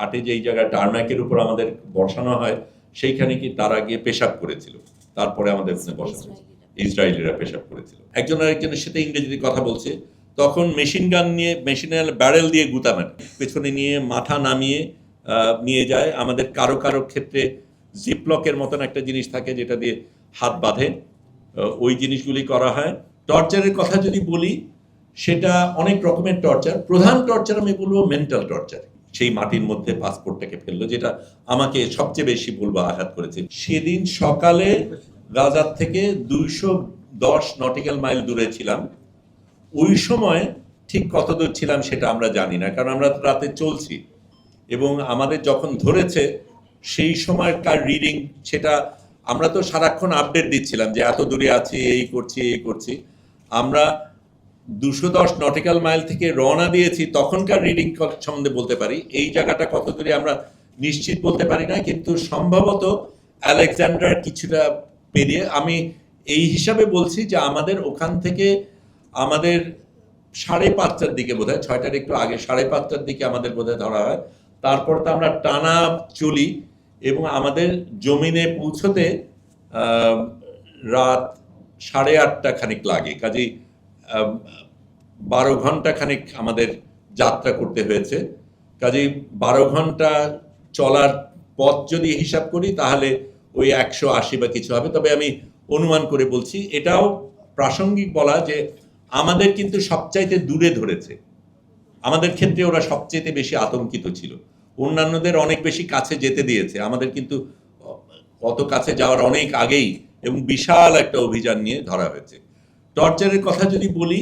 ঘাটে যেই জায়গায় টার্মাকের উপর আমাদের বসানো হয় সেইখানে কি তারা গিয়ে পেশাব করেছিল? তারপরে আমাদের বসানো ইসরায়েলিরা। পেশাব করেছিল। একজন আরেকজনের সাথে ইংরেজিতে কথা বলছে তখন মেশিন গান নিয়ে মেশিনের ব্যারেল দিয়ে গুতা মারে পেছনে নিয়ে মাথা নামিয়ে নিয়ে যায়। আমাদের কারও কারও ক্ষেত্রে জিপলকের মতন একটা জিনিস থাকে যেটা দিয়ে হাত বাঁধে। ওই জিনিসগুলি করা হয়। টর্চারের কথা যদি বলি সেটা অনেক রকমের টর্চার প্রধান টর্চার আমি বলব মেন্টাল টর্চার সেই মাটির মধ্যে পাসপোর্টটাকে ফেলল, যেটা আমাকে সবচেয়ে বেশি বলব আঘাত করেছে। সেদিন সকালে গাজার থেকে দুইশো দশ নটিক্যাল মাইল দূরে ছিলাম। ওই সময় ঠিক কত দূর ছিলাম সেটা আমরা জানি না, কারণ আমরা রাতে চলছি। এবং আমাদের যখন ধরেছে, সেই সময়কার রিডিং সেটা আমরা তো সারাক্ষণ আপডেট দিচ্ছিলাম যে এত দূরে আছি, এই করছি এই করছি। আমরা দুশো দশ নটিক্যাল মাইল থেকে রওনা দিয়েছি, তখনকার রিডিং সম্বন্ধে বলতে পারি। এই জায়গাটা কত দূরে আমরা নিশ্চিত বলতে পারি না, কিন্তু সম্ভবত আলেকজান্ডার কিছুটা পেরিয়ে, আমি এই হিসাবে বলছি যে আমাদের ওখান থেকে আমাদের সাড়ে পাঁচটার দিকে বোধ হয় ছয়টার একটু আগে সাড়ে পাঁচটার দিকে আমাদের বোধহয় ধরা হয়। তারপর তো আমরা টানা চলি এবং আমাদের জমিনে পৌঁছতে রাত সাড়ে আটটা খানিক লাগে। কাজেই বারো ঘণ্টা খানিক আমাদের যাত্রা করতে হয়েছে। কাজেই বারো ঘণ্টা চলার পথ যদি হিসাব করি, তাহলে ওই একশো আশি বা কিছু হবে। তবে আমি অনুমান করে বলছি, এটাও প্রাসঙ্গিক বলা যে আমাদের কিন্তু সবচাইতে দূরে ধরেছে। আমাদের ক্ষেত্রে ওরা সবচেয়ে বেশি আতঙ্কিত ছিল। অন্যান্যদের অনেক বেশি কাছে যেতে দিয়েছে। আমাদের কিন্তু অত কাছে যাওয়ার অনেক আগেই এবং বিশাল একটা অভিযান নিয়ে ধরা হয়েছে। টর্চারের কথা যদি বলি,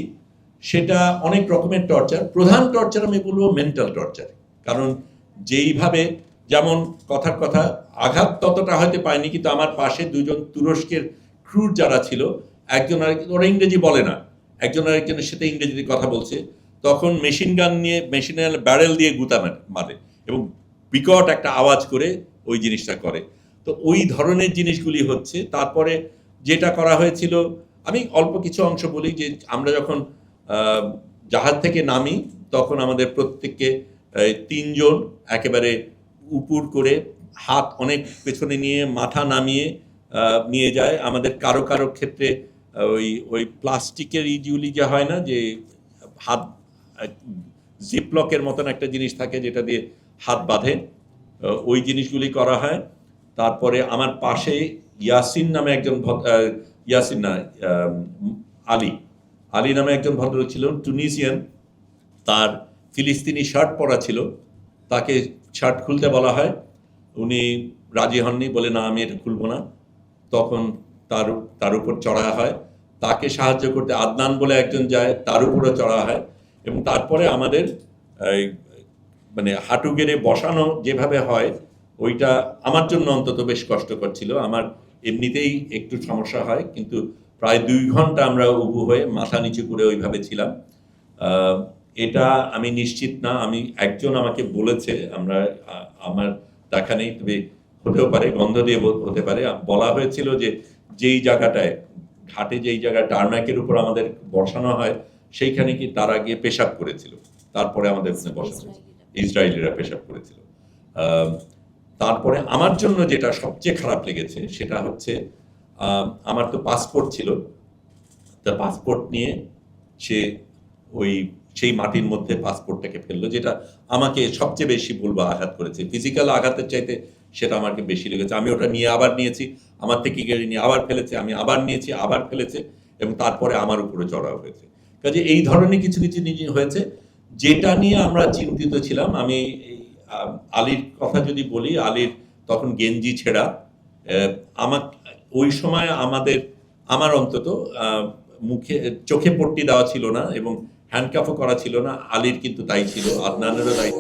সেটা অনেক রকমের টর্চার। প্রধান টর্চার আমি বলব মেন্টাল টর্চার কারণ যেইভাবে, যেমন কথার কথা, আঘাত ততটা হয়তো পায়নি কিন্তু আমার পাশে দুজন তুরস্কের ক্রুর যারা ছিল, একজন আরেক ওরা ইংরেজি বলে না, একজন আরেকজনের সাথে ইংরেজিতে কথা বলছে, তখন মেশিন গান নিয়ে মেশিনের ব্যারেল দিয়ে গুতা মারে এবং বিকট একটা আওয়াজ করে ওই জিনিসটা করে। তো ওই ধরনের জিনিসগুলি হচ্ছে, তারপরে যেটা করা হয়েছিল আমি অল্প কিছু অংশ বলি যে আমরা যখন জাহাজ থেকে নামি, তখন আমাদের প্রত্যেককে তিনজন একেবারে উপুর করে হাত অনেক পেছনে নিয়ে মাথা নামিয়ে নিয়ে যায়। আমাদের কারও কারও ক্ষেত্রে ওই ওই প্লাস্টিকের ইজুলি যে হয় না, যে হাত, জিপলকের মতন একটা জিনিস থাকে যেটা দিয়ে হাত বাঁধে ওই জিনিসগুলি করা হয়। তারপরে আমার পাশে ইয়াসিন নামে একজন ইয়াসিন না আলী। আলী নামে একজন ভদ্রলোক ছিলেন টুনিসিয়ান। তার ফিলিস্তিনি শার্ট পরা ছিল। তাকে শার্ট খুলতে বলা হয়। উনি রাজি হননি, বলে, না, আমি এটা খুলবো না। তখন তার তার উপর চড়া হয়। তাকে সাহায্য করতে আদনান বলে একজন যায়, তার উপরও চড়া হয়। এবং তারপরে আমাদের মানে হাঁটু গেড়ে বসানো যেভাবে হয়, ওইটা আমার জন্য অন্তত বেশ কষ্টকর ছিল। আমার এমনিতেই একটু সমস্যা হয় কিন্তু প্রায় দুই ঘণ্টা আমরা উবু হয়ে মাথা নিচু করে ওইভাবে ছিলাম। এটা আমি নিশ্চিত না আমি একজন আমাকে বলেছে আমরা আমার দেখা নেই তবে হতেও পারে গন্ধ দিয়ে হতে পারে। বলা হয়েছিল যে যেই জায়গাটায় ঘাটে যেই জায়গায় টার্মাকের উপর আমাদের বসানো হয় সেইখানে কি তারা গিয়ে পেশাব করেছিল। তারপরে আমাদের বসানো ইসরায়েলিরা পেশাব করেছিল। আহ, তারপরে আমার জন্য যেটা সবচেয়ে খারাপ লেগেছে সেটা হচ্ছে আমার তো পাসপোর্ট ছিল। তা পাসপোর্ট নিয়ে সে ওই সেই মাটির মধ্যে পাসপোর্টটাকে ফেলল, যেটা আমাকে সবচেয়ে বেশি বলব আঘাত করেছে। ফিজিক্যাল আঘাতের চাইতে সেটা আমাকে বেশি লেগেছে। আমি ওটা নিয়ে আবার নিয়েছি, আমার থেকে গেড়ে নিয়ে আবার ফেলেছে, আমি আবার নিয়েছি, আবার ফেলেছে এবং তারপরে আমার উপরে চড়াও হয়েছে। কাজে এই ধরনের কিছু কিছু হয়েছে, যেটা নিয়ে আমরা চিন্তিত ছিলাম। আমি আলীর কথা যদি বলি, আলীর তখন গেঞ্জি ছেঁড়া আমার, ওই সময় আমাদের, আমার অন্তত মুখে, চোখে পট্টি দেওয়া ছিল না এবং হ্যান্ডকাফও করা ছিল না, আলীর কিন্তু তাই ছিল, আদনানেরও তাই